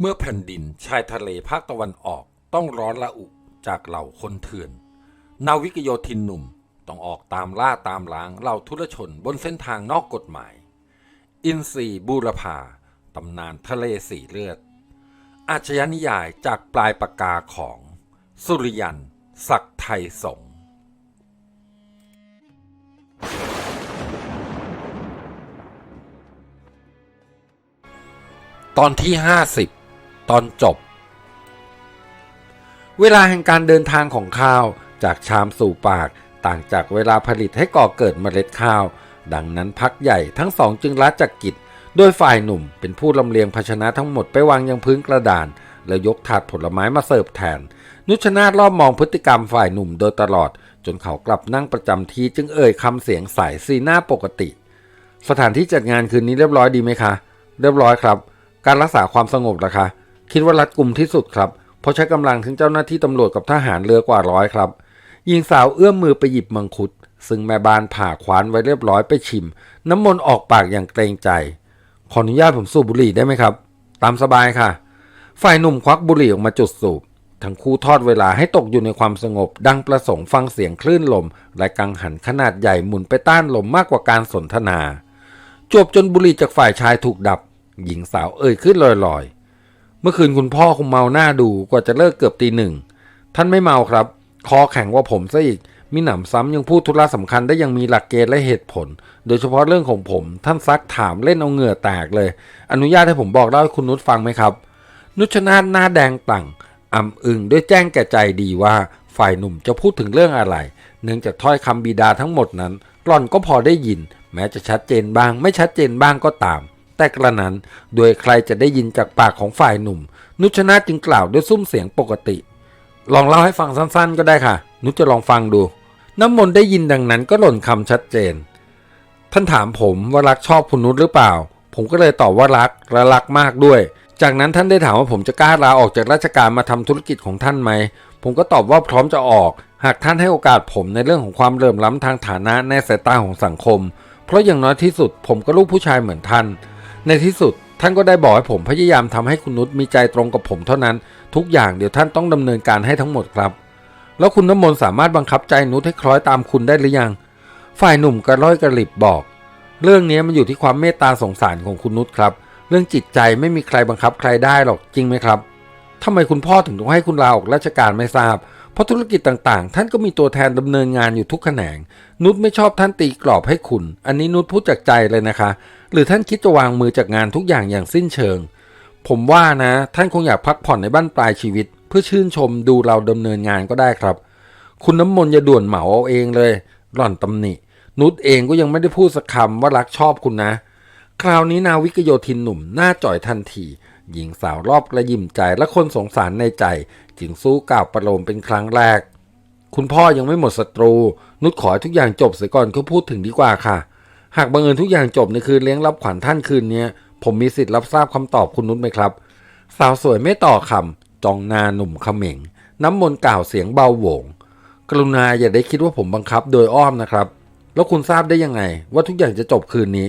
เมื่อแผ่นดินชายทะเลภาคตะวันออกต้องร้อนละอุจากเหล่าคนเถื่อน นาวิกโยธินหนุ่มต้องออกตามล่าตามล้างเหล่าทุรชนบนเส้นทางนอกกฎหมาย อินซีบูรพาตำนานทะเลสีเลือด อาชญานิยายจากปลายปากกาของ สุริยัน ศักดิ์ไทยสงตอนที่50 ตอนจบ เวลาแห่งการเดินทางของข้าวจากชามสู่ปากต่างจากเวลาผลิตให้ก่อเกิดเมล็ดข้าว ดังนั้นพักใหญ่ทั้งสองจึงละจากกิจ โดยฝ่ายหนุ่มเป็นผู้ลำเลียงภาชนะทั้งหมดไปวางยังพื้นกระดาน แล้วยกถาดผลไม้มาเสิร์ฟแทน นุชนาธรอบมองพฤติกรรมฝ่ายหนุ่มโดยตลอด จนเขากลับนั่งประจำที่จึงเอ่ยคำเสียงใสสีหน้าปกติ สถานที่จัดงานคืนนี้เรียบร้อยดีไหมคะ เรียบร้อยครับ การรักษาความสงบล่ะคะ คิดว่ารัดกลุ่มที่สุดครับ เพราะใช้กำลังทั้งเจ้าหน้าที่ตำรวจกับทหารเรือกว่าร้อยครับหญิงสาวเอื้อมมือไปหยิบมังคุด ซึ่งแม่บ้านผ่าคว้านไว้เรียบร้อยไปชิม น้ำมนต์ออกปากอย่างเกรงใจ ขออนุญาตผมสูบบุหรี่ได้ไหมครับ ตามสบายค่ะ ฝ่ายหนุ่มควักบุหรี่ออกมาจุดสูบ ทั้งคู่ทอดเวลาให้ตกอยู่ในความสงบ ดังประสงค์ฟังเสียงคลื่นลม และกังหันขนาดใหญ่หมุนไปต้านลมมากกว่าการสนทนา จบจนบุหรี่จากฝ่ายชายถูกดับ หญิงสาวเอ่ยขึ้นลอยๆ มื่อคืนคุณพ่อคงเมาหน้าดูกว่าจะเลิกเกือบตีหนึ่ง ท่านไม่เมาครับ คอแข็งกว่าผมซะอีก มีหนำซ้ำยังพูดธุระสำคัญได้ยังมีหลักเกณฑ์และเหตุผล โดยเฉพาะเรื่องของผม ท่านซักถามเล่นเอาเหงื่อแตกเลย อนุญาตให้ผมบอกเล่าให้คุณนุชฟังไหมครับ นุชนาธหน้าแดงตั่งอ่ำอึงด้วยแจ้งแก่ใจดีว่า ฝ่ายหนุ่มจะพูดถึงเรื่องอะไร เนื่องจากถ้อยคำบิดาทั้งหมดนั้นหล่อนก็พอได้ยิน แม้จะชัดเจนบ้าง ไม่ชัดเจนบ้างก็ตาม แต่กระนั้นโดยใครจะได้ยินจากปากของฝ่ายหนุ่ม นุชนาจึงกล่าวด้วยซุ้มเสียงปกติ ลองเล่าให้ฟังสั้นๆ ก็ได้ค่ะ นุชจะลองฟังดู น้ำมนต์ได้ยินดังนั้นก็หล่นคำชัดเจน ท่านถามผมว่ารักชอบคุณนุชหรือเปล่า ผมก็เลยตอบว่ารักและรักมากด้วย จากนั้นท่านได้ถามว่าผมจะกล้าลาออกจากราชการมาทำธุรกิจของท่านไหม ผมก็ตอบว่าพร้อมจะออก หากท่านให้โอกาสผมในเรื่องของความเลื่อมล้ำทางฐานะในสายตาของสังคม เพราะอย่างน้อยที่สุดผมก็ลูกผู้ชายเหมือนท่าน ในที่สุดท่านก็ได้บอกให้ผมพยายามทำให้คุณนุชมีใจตรงกับผมเท่านั้น ทุกอย่างเดี๋ยวท่านต้องดำเนินการให้ทั้งหมดครับ แล้วคุณน้ำมนต์สามารถบังคับใจนุชให้คล้อยตามคุณได้หรือยัง ฝ่ายหนุ่มกระร้อยกระหลิบบอก เรื่องนี้มันอยู่ที่ความเมตตาสงสารของคุณนุชครับ เรื่องจิตใจไม่มีใครบังคับใครได้หรอกจริงไหมครับทำไมคุณพ่อถึงต้องให้คุณลาออกราชการไม่ทราบ เพราะธุรกิจต่างๆ ท่านก็มีตัวแทนดำเนินงานอยู่ทุกแขนง นุชไม่ชอบท่านตีกรอบให้คุณ อันนี้นุชพูดจากใจเลยนะคะ หรือท่านคิดจะวางมือจากงานทุกอย่างอย่างสิ้นเชิง ผมว่านะ ท่านคงอยากพักผ่อนในบ้านปลายชีวิต เพื่อชื่นชมดูเราดำเนินงานก็ได้ครับ คุณน้ำมนต์อย่าด่วนเหมาเอาเองเลย หล่อนตำหนิ นุชเองก็ยังไม่ได้พูดสักคำว่ารักชอบคุณนะ คราวนี้นาวิกโยธินหนุ่มหน้าจ่อยทันทีหญิงสาวรอบกระยิมใจและคนสงสารในใจ จึงสู้กล่าวประโลมเป็นครั้งแรก คุณพ่อยังไม่หมดศัตรู นุชขอทุกอย่างจบเสียก่อนเขาพูดถึงดีกว่าค่ะ หากบังเอิญทุกอย่างจบในคืนเลี้ยงรับขวัญท่านคืนนี้ผมมีสิทธิ์รับทราบคำตอบคุณนุชไหมครับ สาวสวยไม่ต่อคำจองนาหนุ่มเขม่งน้ำมนต์กล่าวเสียงเบาโหวง กรุณาอย่าได้คิดว่าผมบังคับโดยอ้อมนะครับ แล้วคุณทราบได้ยังไง ว่าทุกอย่างจะจบคืนนี้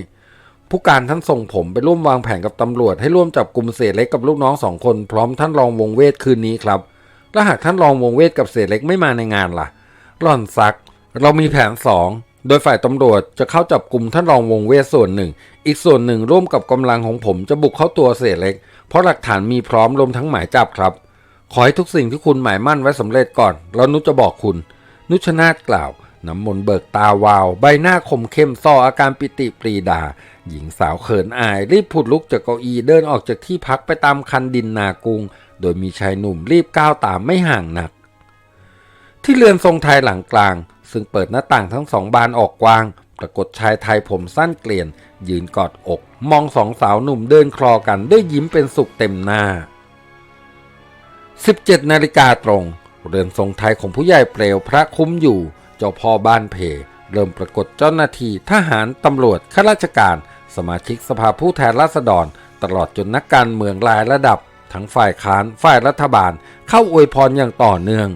ผู้การท่านส่งผมไปร่วมวางแผนกับตำรวจ ให้ร่วมจับกลุ่มเสียเล็กกับลูกน้องสองคนพร้อมท่านรองวงเวทคืนนี้ครับและหากท่านรองวงเวทกับเสียเล็กไม่มาในงานล่ะ ร่อนซัก เรามีแผนสอง โดยฝ่ายตำรวจจะเข้าจับกลุ่มท่านรองวงเวทส่วนหนึ่ง อีกส่วนหนึ่งร่วมกับกำลังของผมจะบุกเข้าตัวเสียเล็ก เพราะหลักฐานมีพร้อมรวมทั้งหมายจับครับ ขอให้ทุกสิ่งที่คุณหมายมั่นไว้สำเร็จก่อน แล้วนุชจะบอกคุณ นุชนาธกล่าว น้ำมนต์เบิกตาวาว ใบหน้าคมเข้มซ่ออาการปิติปรีดา หญิงสาวเขินอาย รีบผุดลุกจากเก้าอี้เดินออกจากที่พักไปตามคันดินนากุง โดยมีชายหนุ่มรีบก้าวตามไม่ห่างนัก ที่เรือนทรงไทยหลังกลาง ซึ่งเปิดหน้าต่างทั้งสองบานออกกว้าง ปรากฏชายไทยผมสั้นเกลียน ยืนกอดอก มองสองสาวหนุ่มเดินคลอกันด้วยยิ้มเป็นสุขเต็มหน้า 17นาฬิกาตรง เรือนทรงไทยของผู้ใหญ่เปลวพระคุ้มอยู่ เจ้าพ่อบ้านเพ เริ่มปรากฏเจ้าหน้าที่ทหารตำรวจข้าราชการ สมาชิกสภาผู้แทนราษฎร ตลอดจนนักการเมืองหลายระดับ ทั้งฝ่ายค้านฝ่ายรัฐบาล เข้าอวยพรอย่างต่อเนื่อง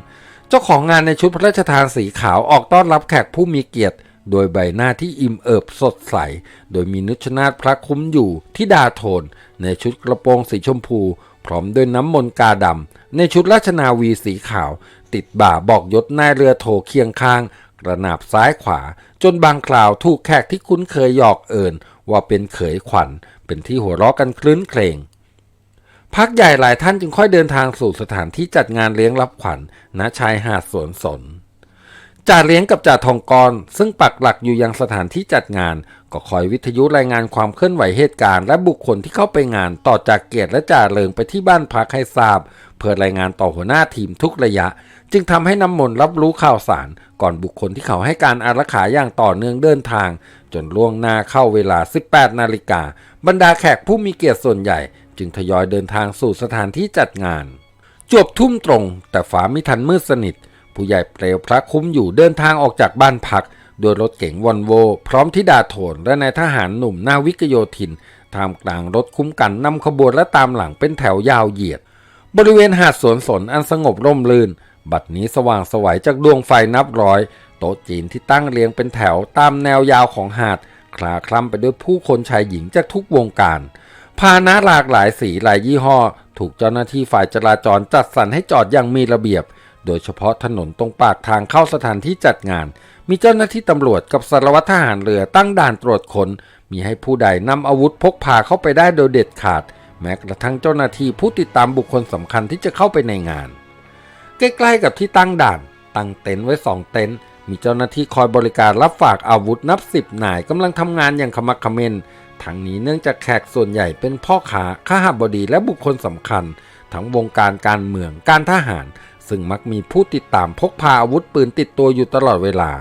เจ้าของงานในชุดพระราชทานสีขาวออกต้อนรับแขกผู้มีเกียรติ โดยใบหน้าที่อิ่มเอิบสดใส โดยมีนุชนาธพระคุ้มอยู่ที่ดาโทน ในชุดกระโปรงสีชมพู พร้อมด้วยน้ำมนต์กาดำในชุดราชนาวีสีขาว ติดบ่าบอกยศนายเรือโทเคียงข้างกระนาบซ้ายขวา จนบางคราวถูกแขกที่คุ้นเคยหยอกเอิญว่าเป็นเขยขวัญ เป็นที่หัวเราะกันคลื้นเครง พักใหญ่หลายท่านจึงค่อยเดินทางสู่สถานที่จัดงานเลี้ยงรับขวัญณชายหาดสวนสนจ่าเลี้ยงกับจ่าทองกร ซึ่งปักหลักอยู่ยังสถานที่จัดงาน ก็คอยวิทยุรายงานความเคลื่อนไหวเหตุการณ์และบุคคลที่เข้าไปงานต่อจากเกียรติและจ่าเริงไปที่บ้านพักให้ทราบ เพื่อรายงานต่อหัวหน้าทีมทุกระยะ จึงทำให้น้ำมนต์รับรู้ข่าวสาร ก่อนบุคคลที่เขาให้การอารักขาอย่างต่อเนื่องเดินทาง จนล่วงหน้าเข้าเวลา 18 นาฬิกาบรรดาแขกผู้มีเกียรติส่วนใหญ่ จึงทยอยเดินทางสู่สถานที่จัดงาน จวบทุ่มตรง แต่ฟ้าไม่ทันมืดสนิท ผู้ใหญ่เปลวพระคุ้มอยู่เดินทางออกจากบ้านพักโดยรถเก๋งวอนโว พร้อมทิดาโถนและนายทหารหนุ่มนาวิกโยธินทามกลางรถคุ้มกันนำขบวนและตามหลังเป็นแถวยาวเหยียด บริเวณหาดสวนสนอันสงบร่มรื่น บัดนี้สว่างสวัยจากดวงไฟนับร้อย โต๊ะจีนที่ตั้งเรียงเป็นแถวตามแนวยาวของหาดคลาคล่ำไปด้วยผู้คนชายหญิงจากทุกวงการ พาหนะหลากหลายสีหลายยี่ห้อ ถูกเจ้าหน้าที่ฝ่ายจราจรจัดสรรให้จอดอย่างมีระเบียบ โดยเฉพาะถนนตรงปากทางเข้าสถานที่จัดงาน มีเจ้าหน้าที่ตำรวจกับสารวัตรทหารเรือตั้งด่านตรวจคน มีให้ผู้ใดนำอาวุธพกพาเข้าไปได้โดยเด็ดขาด แม้กระทั่งเจ้าหน้าที่ผู้ติดตามบุคคลสำคัญที่จะเข้าไปในงาน ใกล้ๆกับที่ตั้งด่าน ตั้งเต็นท์ไว้สองเต็นท์มีเจ้าหน้าที่คอยบริการรับฝากอาวุธนับสิบนายกำลังทำงานอย่างขมักขม้น ทั้งนี้เนื่องจากแขกส่วนใหญ่เป็นพ่อขาข้าหบดีและบุคคลสำคัญ ทั้งวงการการเมืองการทหาร ซึ่งมักมีผู้ติดตามพกพาอาวุธปืนติดตัวอยู่ตลอดเวลา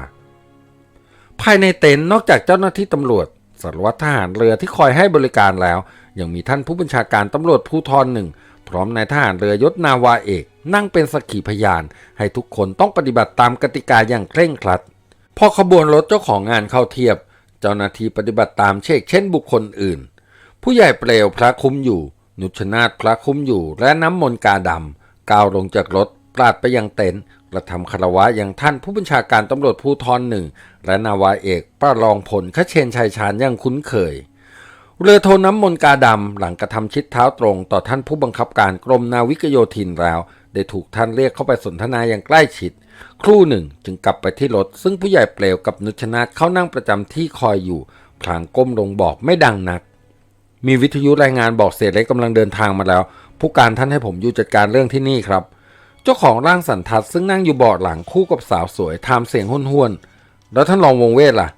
ภายในเต็นท์นอกจากเจ้าหน้าที่ตำรวจสารวัตรทหารเรือที่คอยให้บริการแล้ว ยังมีท่านผู้บัญชาการตำรวจภูธรหนึ่งพร้อมนายทหารเรือยศนาวาเอก นั่งเป็นสักขีพยาน ให้ทุกคนต้องปฏิบัติตามกติกาอย่างเคร่งครัด พอขบวนรถเจ้าของงานเข้าเทียบ เจ้าหน้าที่ปฏิบัติตามเช่นเช่นบุคคลอื่น ผู้ใหญ่เปลวพระคุ้มอยู่ นุชนาธพระคุ้มอยู่ และน้ำมนต์กาดำก้าวลงจากรถปราดไปยังเต็นท์กระทำคารวะอย่างท่านผู้บัญชาการตำรวจภูธรหนึ่ง และนาวาเอกป้ารองผลขเชนชัยชาญอย่างคุ้นเคย เรือโทน้ำมนต์กาดำหลังกระทำชิดเท้าตรงต่อท่านผู้บังคับการกรมนาวิกโยธินแล้ว ได้ถูกท่านเรียกเข้าไปสนทนาอย่างใกล้ชิด ครู่หนึ่งจึงกลับไปที่รถ ซึ่งผู้ใหญ่เปลวกับนุชนาเข้านั่งประจำที่คอยอยู่พลางก้มลงบอกไม่ดังนัก มีวิทยุรายงานบอกเสียเล็กกำลังเดินทางมาแล้ว ผู้การท่านให้ผมอยู่จัดการเรื่องที่นี่ครับ เจ้าของร่างสันทัดซึ่งนั่งอยู่เบาะหลังคู่กับสาวสวยทามเสียงห้วนๆแล้วท่านรองวงเวทล่ะ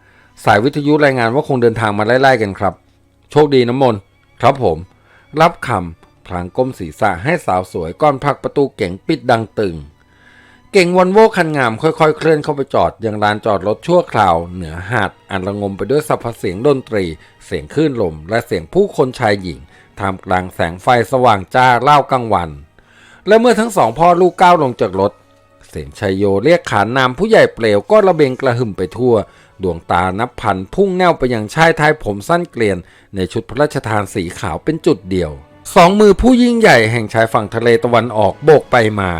สายวิทยุรายงานว่าคงเดินทางมาไล่ๆกันครับ โชคดีน้ำมนต์ครับผม รับคำพลางก้มศีรษะให้สาวสวยก่อนผลักประตูเก๋งปิดดังตึง เก่งวอนโวคันงามค่อยๆ เคลื่อนเข้าไปจอดยังลานจอดรถชั่วคราว เหนือหาดอันระงมไปด้วยสรรพเสียงดนตรี เสียงคลื่นลม และเสียงผู้คนชายหญิงท่ามกลางแสงไฟสว่างจ้าเล่ากลางวัน และเมื่อทั้งสองพ่อลูกก้าวลงจากรถ เสียงชัยโยเรียกขานนามผู้ใหญ่เปลวก็ระเบงกระหึ่มไปทั่ว ดวงตานับพันพุ่งแนวไปยังชายท้ายผมสั้นเกลียน ในชุดพระราชทานสีขาวเป็นจุดเดียวสองมือผู้ยิ่งใหญ่แห่งชายฝั่งทะเลตะวันออกโบกไปมา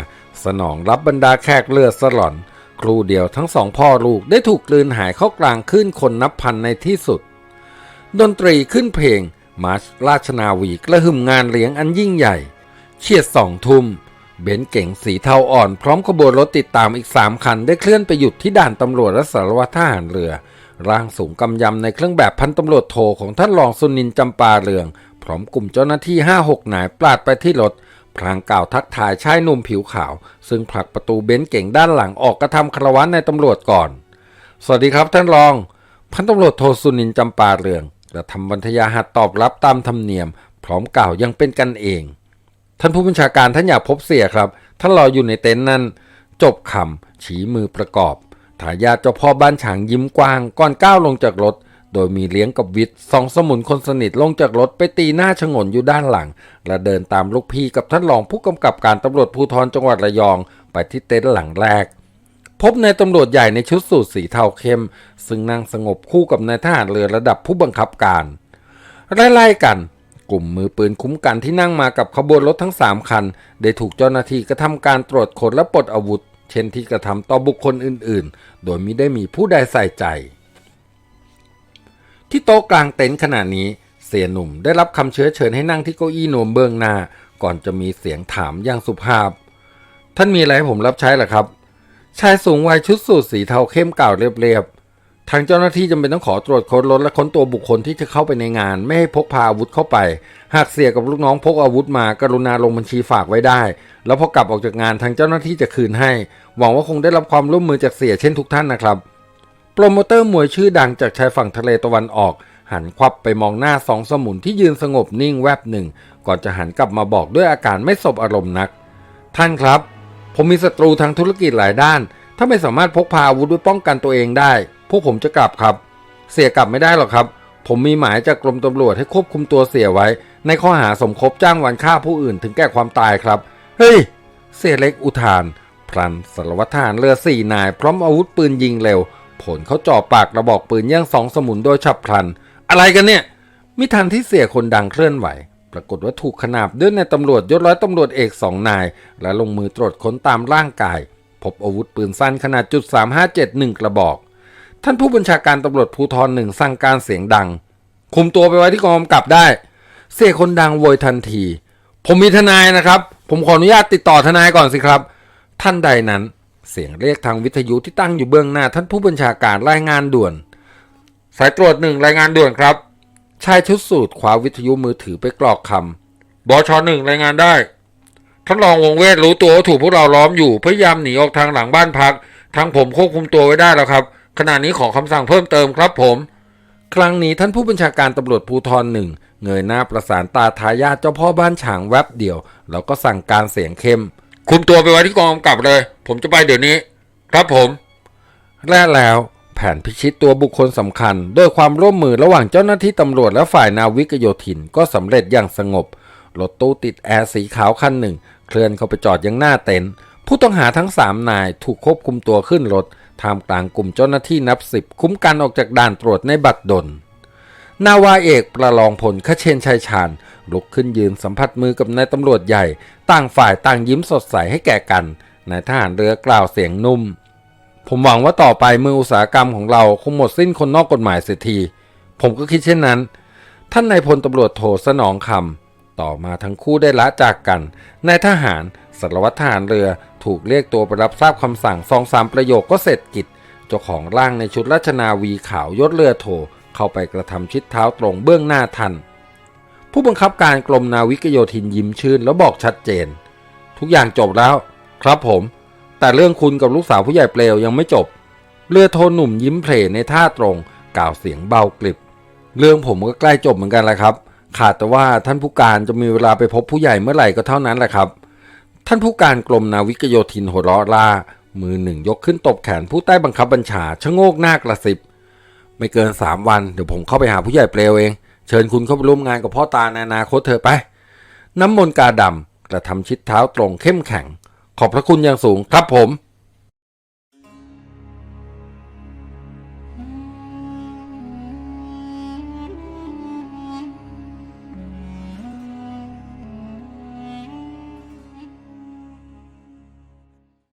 สนองรับบรรดาแขกเลือดสลอน ครูเดียวทั้งสองพ่อลูกได้ถูกกลืนหายเข้ากลางขึ้นคนนับพันในที่สุด ดนตรีขึ้นเพลง มาร์ชราชนาวีกระหึ่มงานเลี้ยงอันยิ่งใหญ่เฉียดสองทุ่มเบนเก๋งสีเทาอ่อนพร้อมขบวนรถติดตามอีกสามคันได้เคลื่อนไปหยุดที่ด่านตำรวจและสารวัตรทหารเรือ ร่างสูงกำยำในเครื่องแบบพันตำรวจโทของท่านรองสุนินจำปาเรือง พร้อมกลุ่มเจ้าหน้าที่ห้าหกนายปราดไปที่รถ พลางกล่าวทักทายชายหนุ่มผิวขาว ซึ่งผลักประตูเบนซ์เก่งด้านหลังออกกระทำคารวะในตำรวจก่อน สวัสดีครับท่านรอง พันตำรวจโทสุนินจำปาเรืองกระทำบรรทยาหัดตอบรับตามธรรมเนียม พร้อมกล่าวยังเป็นกันเอง ท่านผู้บัญชาการท่านอยากพบเสียครับ ท่านรออยู่ในเต็นท์นั้นจบคำชี้มือประกอบทายาทเจ้าพ่อบ้านฉางยิ้มกว้างก่อนก้าวลงจากรถ โดยมีเลี้ยงกับวิทย์สองสมุนคนสนิทลงจากรถไปตีหน้าชงนอยู่ด้านหลัง และเดินตามลูกพี่กับท่านรองผู้กำกับการตำรวจภูธรจังหวัดระยอง ไปที่เต็นท์หลังแรก พบนายตำรวจใหญ่ในชุดสูทสีเทาเข้ม ซึ่งนั่งสงบคู่กับนายทหารเรือระดับผู้บังคับการไล่ๆกันกลุ่มมือปืนคุ้มกันที่นั่งมากับขบวนรถทั้ง 3 คัน ได้ถูกเจ้าหน้าที่กระทำการตรวจค้นและปลดอาวุธ เช่นที่กระทำต่อบุคคลอื่น ๆ โดยมิได้มีผู้ใดใส่ใจ ที่โต๊ะกลางเต็นท์ขณะนี้ เสียหนุ่มได้รับคำเชื้อเชิญให้นั่งที่เก้าอี้โนมเบื้องหน้า ก่อนจะมีเสียงถามอย่างสุภาพ ท่านมีอะไรให้ผมรับใช้หรอครับ ชายสูงวัยชุดสูทสีเทาเข้มเก่าเรียบๆทางเจ้าหน้าที่จำเป็นต้องขอตรวจค้นรถและค้นตัวบุคคลที่จะเข้าไปในงาน ไม่ให้พกพาอาวุธเข้าไป หากเสียกับลูกน้องพกอาวุธมากรุณาลงบัญชีฝากไว้ได้ แล้วพอกลับออกจากงานทางเจ้าหน้าที่จะคืนให้ หวังว่าคงได้รับความร่วมมือจากเสียเช่นทุกท่านนะครับ โปรโมเตอร์มวยชื่อดังจากชายฝั่งทะเลตะวันออก หันควับไปมองหน้าสองสมุนที่ยืนสงบนิ่งแวบหนึ่ง ก่อนจะหันกลับมาบอกด้วยอาการไม่สบอารมณ์นัก ท่านครับ ผมมีศัตรูทางธุรกิจหลายด้าน ถ้าไม่สามารถพกพาอาวุธไว้ป้องกันตัวเองได้ พวกผมจะกลับครับ เสียกลับไม่ได้หรอกครับ ผมมีหมายจากกรมตำรวจให้ควบคุมตัวเสียไว้ ในข้อหาสมคบจ้างวานฆ่าผู้อื่นถึงแก่ความตายครับ เฮ้ย เสียเล็กอุทาน พลันสารวัตรทหารเรือสี่นาย พร้อมอาวุธปืนยิงเร็ว ผลเขาจ่อปากกระบอกปืนย่างสองสมุนโดยฉับพลัน อะไรกันเนี่ย มิทันที่เสียคนดังเคลื่อนไหว ปรากฏว่าถูกขนาบด้วยในายตำรวจยศร้อยตำรวจเอกสองนาย และลงมือตรวจค้นตามร่างกาย พบอาวุธปืนสั้นขนาดจุด357หนึ่งกระบอก ท่านผู้บัญชาการตำรวจภูธรหนึ่งสั่งการเสียงดัง คุมตัวไปไว้ที่กองกำกับได้ เสียคนดังโวยทันที ผมมีทนายนะครับ ผมขออนุญาตติดต่อทนายก่อนสิครับ ท่านใดนั้น เสียงเรียกทางวิทยุที่ตั้งอยู่เบื้องหน้าท่านผู้บัญชาการรายงานด่วน สายตรวจหนึ่งรายงานด่วนครับ ชายชุดสูทคว้าวิทยุมือถือไปกรอกคำบอชอหนึ่งรายงานได้ท่านรองวงเวทรู้ตัวว่าถูกพวกเราล้อมอยู่พยายามหนีออกทางหลังบ้านพัก ทางผมควบคุมตัวไว้ได้แล้วครับ ขณะนี้ขอคำสั่งเพิ่มเติมครับผม ครั้งนี้ท่านผู้บัญชาการตำรวจภูธรหนึ่งเงยหน้าประสานตาทายาทเจ้าพ่อบ้านฉางแวบเดียว แล้วก็สั่งการเสียงเข้ม คุมตัวไปไว้ที่กองกำกับเลย ผมจะไปเดี๋ยวนี้ ครับผมและแล้วแผนพิชิตตัวบุคคลสำคัญ ด้วยความร่วมมือระหว่างเจ้าหน้าที่ตำรวจและฝ่ายนาวิกโยธินก็สำเร็จอย่างสงบ รถตู้ติดแอร์สีขาวคันหนึ่ง เคลื่อนเข้าไปจอดยังหน้าเต็นท์ผู้ต้องหาทั้งสามนายถูกควบคุมตัวขึ้นรถท่ามกลางกลุ่มเจ้าหน้าที่นับสิบคุ้มกันออกจากด่านตรวจในบัตรดล นาวาเอกประลองผลขเชนชัยชาญ ลุกขึ้นยืนสัมผัสมือกับนายตำรวจใหญ่ ต่างฝ่ายต่างยิ้มสดใสให้แก่กันนายทหารเรือกล่าวเสียงนุ่ม ผมหวังว่าต่อไปมืออุตสาหกรรมของเราคงหมดสิ้นคนนอกกฎหมายเสียที ผมก็คิดเช่นนั้น ท่านนายพลตำรวจโทสนองคำต่อมาทั้งคู่ได้ละจากกันนายทหารสารวัตรทหารเรือถูกเรียกตัวไปรับทราบคำสั่งสองสามประโยคก็เสร็จกิจเจ้าของร่างในชุดราชนาวีขาว ยศเรือโทเข้าไปกระทำชิดเท้าตรงเบื้องหน้าทัน ผู้บังคับการกรมนาวิกโยธินยิ้มชื่น แล้วบอกชัดเจน ทุกอย่างจบแล้ว ครับผม แต่เรื่องคุณกับลูกสาวผู้ใหญ่เปลวยังไม่จบ เรือโทหนุ่มยิ้มเพลในท่าตรง กล่าวเสียงเบากริบ เรื่องผมก็ใกล้จบเหมือนกันแล้วครับ ขาดแต่ว่าท่านผู้การจะมีเวลาไปพบผู้ใหญ่เมื่อไหร่ก็เท่านั้นแหละครับ ท่านผู้การกรมนาวิกโยธินหัวเราะล่ามือหนึ่งยกขึ้นตบแขนผู้ใต้บังคับบัญชาชะโงกหน้ากระซิบ ไม่เกินสามวันเดี๋ยวผมเข้าไปหาผู้ใหญ่เปลวเอง เชิญคุณเข้าไปร่วมงานกับพ่อตาในอนาคตเธอไป น้ำมนต์กาดำกระทำชิดเท้าตรงเข้มแข็ง ขอบพระคุณอย่างสูงครับผม